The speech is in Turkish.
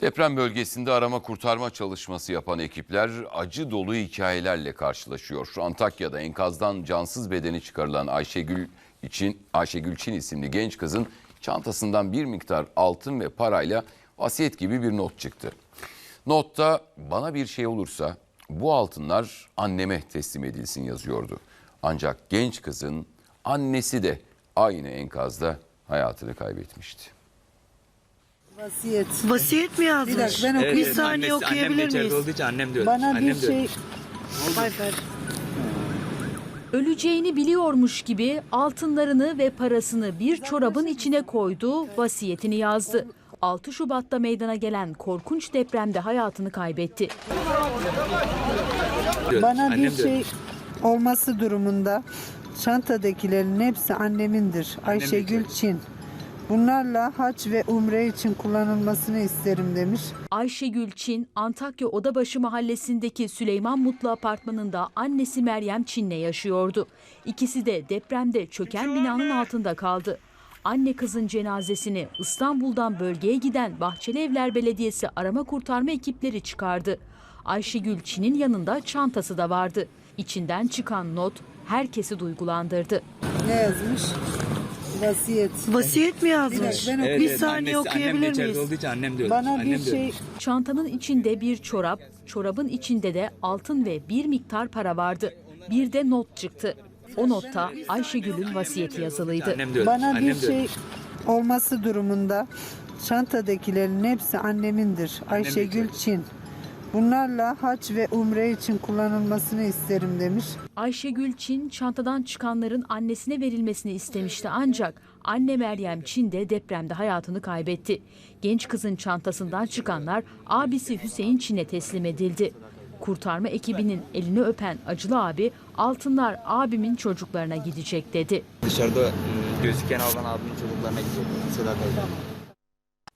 Deprem bölgesinde arama kurtarma çalışması yapan ekipler acı dolu hikayelerle karşılaşıyor. Antakya'da enkazdan cansız bedeni çıkarılan Ayşegül için Ayşegül Çin isimli genç kızın çantasından bir miktar altın ve parayla vasiyet gibi bir not çıktı. Notta bana bir şey olursa bu altınlar anneme teslim edilsin yazıyordu. Ancak genç kızın annesi de aynı enkazda hayatını kaybetmişti. Vasiyet. Vasiyet mi yazmış? Bir dakika, ben okuyayım. Bir saniye annesi- okuyabilir annem miyiz? olduğu için annem diyor. Bana annem bir diyor. şey bay. Öleceğini biliyormuş gibi altınlarını ve parasını bir çorabın içine koydu, vasiyetini yazdı. 6 Şubat'ta meydana gelen korkunç depremde hayatını kaybetti. bana Annem bir diyor. şey olması durumunda çantadakilerin hepsi annemindir. Ayşegül Çin. Bunlarla haç ve umre için kullanılmasını isterim demiş. Ayşegül Çin, Antakya Odabaşı mahallesindeki Süleyman Mutlu apartmanında annesi Meryem Çin'le yaşıyordu. İkisi de depremde çöken binanın altında kaldı. Anne kızın cenazesini İstanbul'dan bölgeye giden Bahçeli Evler Belediyesi arama kurtarma ekipleri çıkardı. Ayşegül Çin'in yanında çantası da vardı. İçinden çıkan not herkesi duygulandırdı. Ne yazmış? Vasiyet. Vasiyet mi Bir yazmış? dakika, ben Evet, Bir evet, saniye annesi- annem okuyabilir içeride miyiz? olduğu için annem diyor. Bana annem bir diyor. şey Çantanın içinde bir çorap, çorabın içinde de altın ve bir miktar para vardı. Bir de not çıktı. O notta Ayşegül'ün vasiyeti yazılıydı. Annem bana annem bir şey olması durumunda çantadakilerin hepsi annemindir. Ayşegül Çin. Bunlarla haç ve umre için kullanılmasını isterim demiş. Ayşegül Çin çantadan çıkanların annesine verilmesini istemişti ancak anne Meryem Çin de depremde hayatını kaybetti. Genç kızın çantasından çıkanlar abisi Hüseyin Çin'e teslim edildi. Kurtarma ekibinin elini öpen acılı abi altınlar abimin çocuklarına gidecek dedi. Dışarıda ıı, gözüken alan abimin çocuklarına gidecek. Sedat.